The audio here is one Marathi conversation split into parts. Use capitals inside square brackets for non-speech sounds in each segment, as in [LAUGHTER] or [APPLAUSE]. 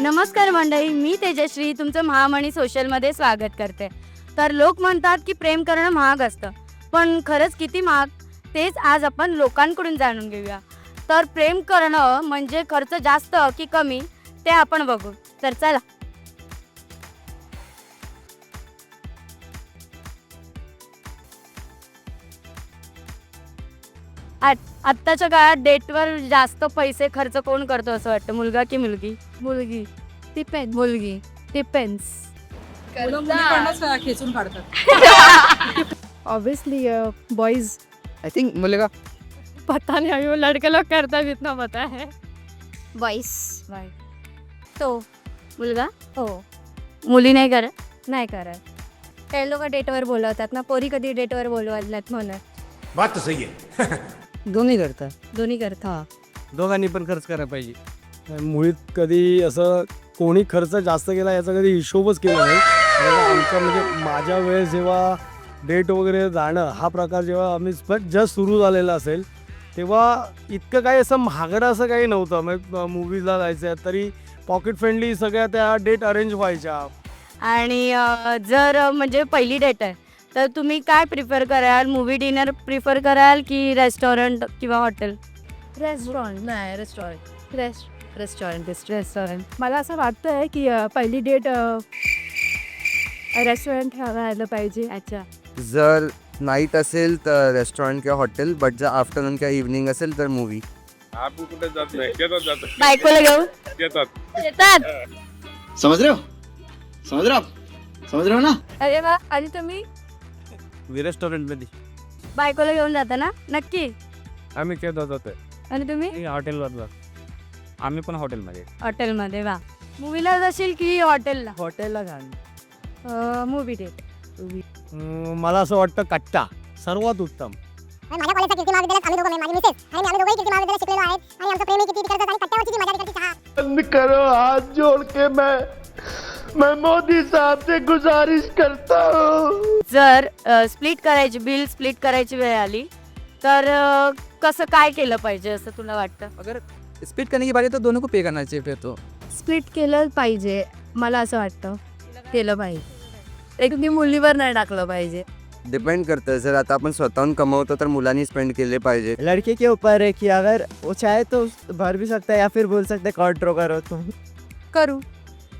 नमस्कार मंडळी मी तेजश्री तुमचं महामणी सोशलमध्ये स्वागत करते. तर लोक म्हणतात की प्रेम करणं महाग असतं पण खरंच किती महाग? तेच आज आपण लोकांकडून जाणून घेऊया. तर प्रेम करणं म्हणजे खर्च जास्त की कमी ते आपण बघू. तर चला. आज आत्ताच्या काळात डेटवर जास्त पैसे खर्च कोण करतो असं वाटतं? मुलगा की मुलगी? मुलगी. डिपेंड मुलगी. डिपेंड्स मुलं मुलीकडनंच खेचून काढतात. ऑब्वियसली बॉयज आई थिंक मुलगा. पता नहीं अभी वो लड़के लोग करता भी इतना पता है. बॉईस तो मुलगा? हो. मुली नाही करत? नाही करत. ते लोक डेटवर बोलवतात ना पोरी कधी डेटवर बोलवल्यात म्हणून. बात तो सही है [LAUGHS] दोन्ही करतात दोन्ही करतात दोघांनी पण खर्च करायला पाहिजे. मुळीत कधी असं कोणी खर्च जास्त केला याचा कधी हिशोबच केला नाही. कारण आमच्या म्हणजे माझ्या वेळेस जेव्हा डेट वगैरे जाणं हा प्रकार जेव्हा आम्ही जस्ट सुरू झालेला असेल तेव्हा इतकं काही असं महागडं असं काही नव्हतं. म्हणजे मूवीजला जायचं आहे तरी पॉकेट फ्रेंडली सगळ्या त्या डेट अरेंज व्हायच्या. आणि अं, जर म्हणजे पहिली डेट आहे तर तुम्ही काय प्रिफर कराल? मूवी डिनर प्रिफर कराल की रेस्टॉरंट किंवा हॉटेल रेस्टॉरंट नाही रेस्टॉरंट रेस्ट रेस्टॉरंट रेस्टॉरंट मला असं वाटतंय की अ, पहिली डेट रेस्टॉरंट राहायला पाहिजे. अच्छा. जर नाईट असेल तर रेस्टॉरंट किंवा हॉटेल बट जर आफ्टरनून किंवा इव्हनिंग असेल तर मूवी आपण कुठे जात नाही. शेतात जात बायकोला घेऊन? शेतात शेतात समझ रहे हो समझ रहे हो आप समझ रहे हो ना? अरे वा आणि तुम्ही? रेस्टॉरंटमध्ये. बायकोला घेऊन जाता ना? नक्की? आम्ही केव्हा जातोय आणि तुम्ही? हॉटेलवर जातो. आम्ही पण हॉटेलमध्ये. हॉटेलमध्ये वा. मूवीला जाशील की हॉटेलला? हॉटेलला घाल मूवी डेट मला असं वाटतं कट्टा सर्वात उत्तम. माझ्या कॉलेजच्या कीर्ती महाविद्यालयात आम्ही दोघं माझी मिसेस. आणि आम्ही दोघंही कीर्ती महाविद्यालयात शिकलेलो आहेत. आणि आमचं प्रेम किती तिकडचं आणि कट्ट्यावरची जी मजा तिकडची चहा बंद करो हाथ जोड़ के मैं. मैं मोदी साहब से गुजारिश करता हूँ। जर स्प्लिट करायची बिल स्प्लिट करायची वेळ आली तर अ, कसं काय केलं पाहिजे असं तुला वाटतं? अगर स्पीड करने की बारी तो दोनों को पे करना चाहिए फिर तो. स्प्लिट केलं पाहिजे मला असं वाटतं. केलं पाहिजे. एक मी मुलीवर नाही टाकलं पाहिजे. डिपेंड करतं. जर आता आपण स्वतःहून कमवतो तर मुलांनी स्पेंड केले पाहिजे. लड़के के ऊपर है कि अगर वो चाहे तो भर भी सकता है या फिर बोल सकते हैं कंट्रो करो तुम. करू.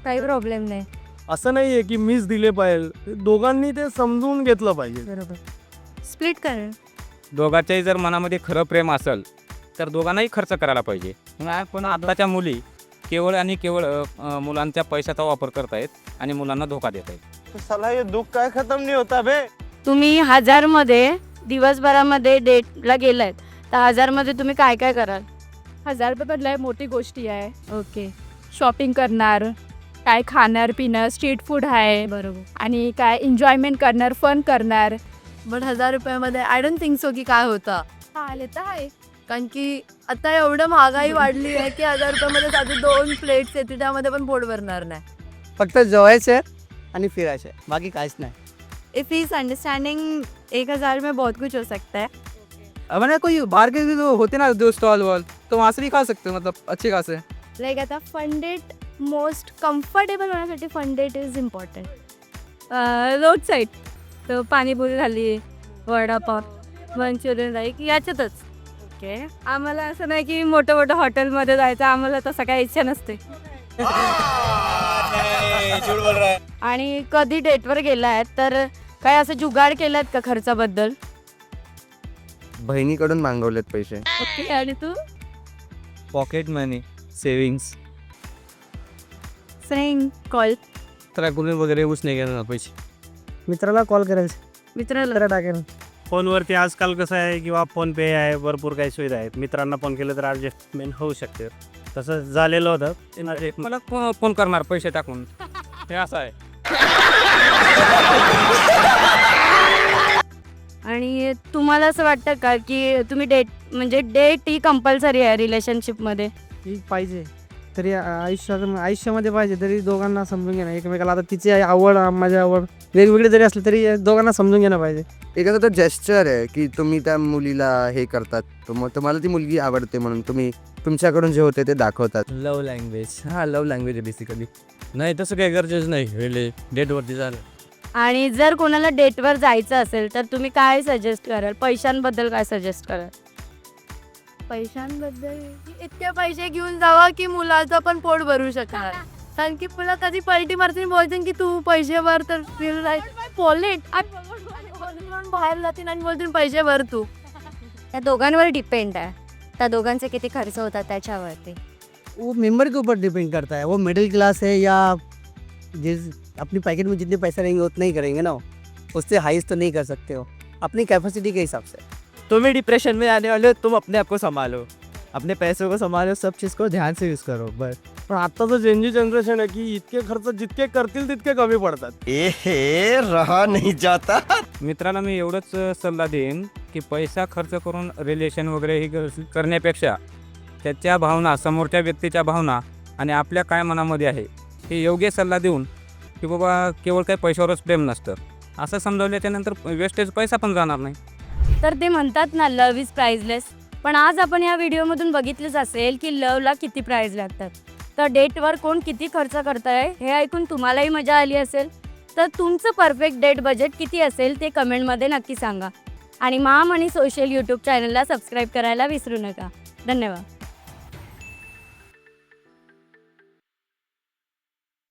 काही प्रॉब्लेम नाही. असं नाही आहे की मीच दिले पाहिजे. दोघांनी ते समजून घेतलं पाहिजे. बरोबर. स्प्लिट कर. दोघांच्याही जर मनामध्ये खरं प्रेम असेल तर दोघांनाही खर्च करायला पाहिजे. पण आताच्या मुली केवळ आणि केवळ अ, मुलांच्या पैशाचा वापर करतायत आणि मुलांना धोका देत आहेत साला ये दुख का खत्म नहीं होता बे तुम्ही हजारमध्ये दिवसभरामध्ये डेटला गेलायत तर हजारमध्ये तुम्ही काय काय कराल? हजार रुपये पण लय मोठी गोष्टी आहे. ओके शॉपिंग करणार. काय खाणार पिणार स्ट्रीट फूड आहे. बरोबर. आणि काय एन्जॉयमेंट करणार फन करणार. बट हजार रुपयामध्ये आय डोंट थिंक सो की काय होता. आले तर आहे. कारण की आता एवढं महागाई वाढली आहे की हजार रुपयामध्ये साधे दोन प्लेट्स येते त्यामध्ये पण पोट भरणार नाही. फक्त जेवायचं आहे आणि फिरायचं आहे बाकी काहीच नाही. इफ ही इज अंडरस्टैंडिंग एक हजार में बहुत कुछ हो सकता है. मैंने कोई बाहर के जो होते ना जो स्टॉल वॉल तो वहाँ से भी खा सकते हो मतलब अच्छे खासे. लाईक आता फंडेट मोस्ट कम्फर्टेबल होण्यासाठी फंडेट इज इम्पॉर्टंट रोड साईड तर पाणीपुरी झाली वडापाव मंचुरियन लाईक याच्यातच. ओके आम्हाला असं नाही की मोठं मोठं हॉटेलमध्ये जायचं आम्हाला तसं काही इच्छा नसते. आणि कधी डेटवर गेलाय तर काय असं जुगाड केलात का खर्चाबद्दल? बहिणीकडून मागवलेत पैसे. ओके आणि तू? Pocket money savings friend call ट्रॅकुलर वगैरे ऊस नाही घेणार पैसे. मित्राला कॉल करायचं मित्राला. मित्र टाकेल. फोनवरती आजकाल कसं आहे किंवा फोन पे आहे भरपूर काही सुविधा आहेत. मित्रांना फोन केलं तर ॲडजस्टमेंट होऊ शकते. तसं झालेलं होतं. ते मला फो- फोन करणार पैसे टाकून. हे असं आहे. आणि तुम्हाला असं वाटतं का की तुम्ही डेट म्हणजे डेट ही कंपल्सरी आहे रिलेशनशिपमध्ये ही पाहिजे. तरी आयुष्यात आयुष्यामध्ये पाहिजे तरी दोघांना समजून घेणं एकमेकाला. आता तिची आवड माझी आवड वेगवेगळे जरी असले तरी दोघांना समजून घेणं पाहिजे. एखादा तो जेस्चर आहे की तुम्ही त्या मुलीला हे करतात. तुम तुम्हाला ती मुलगी आवडते म्हणून तुम्ही तुमच्याकडून जे होते ते दाखवतात. लव लँग्वेज हा लव्ह लँग्वेज आहे बेसिकली नाही तसं काही गरजेचं नाही. वेळे डेटवरती झालं आणि जर कोणाला डेटवर जायचं असेल तर तुम्ही काय सजेस्ट कराल? पैशांबद्दल काय सजेस्ट कराल? पैशांबद्दल इतके पैसे घेऊन जावा की मुलाचं पण पोट भरू शकणार. कारण की मुलं कधी पलटी मारतील बोलतील की तू पैसे भर तर पॉलेट बाहेर जातील आणि बोलतील पैसे भर तू. त्या दोघांवर डिपेंड आहे. त्या दोघांचे किती खर्च होतात त्याच्यावरती. वो मेंबर के ऊपर डिपेंड करता है. वो मिडिल क्लास है या जिस अपनी पैकेट में जितने पैसे रहेंगे उतने ही करेंगे ना। उससे हाइस्ट तो नहीं कर सकते हो अपनी कैपेसिटी के हिसाब से. तुम ही डिप्रेशन में आने वाले हो तुम अपने आप को संभालो। अपने पैसों को संभालो सब चीज़ को ध्यान से यूज़ करो बस। पण आत्ताचं जेनजी जनरेशन आहे की इतके खर्च जितके करतील तितके कमी पडतात. ए रहा नहीं जाता. मित्राला मी एवढंच सल्ला देईन की पैसा खर्च करून रिलेशन वगैरे हे करण्यापेक्षा त्याच्या भावना समोरच्या व्यक्तीच्या भावना आणि आपल्या काय मनामध्ये आहे हे योग्य सल्ला देऊन की बाबा केवळ काही पैशावरच प्रेम नसतं. असं समजावल्याच्या नंतर वेस्टेज पैसा पण जाणार नाही. तर ते म्हणतात ना लव इज प्राईजलेस पण आज आपण या व्हिडिओमधून बघितलंच असेल की लवला किती प्राईज लागतात. तर डेटवर कोण किती खर्च करत आहे हे ऐकून तुम्हालाही मजा आली असेल. तर तुमचं परफेक्ट डेट बजेट किती असेल ते कमेंटमध्ये नक्की सांगा. आणि महामणी सोशल यूट्यूब चॅनलला सबस्क्राईब करायला विसरू नका. धन्यवाद.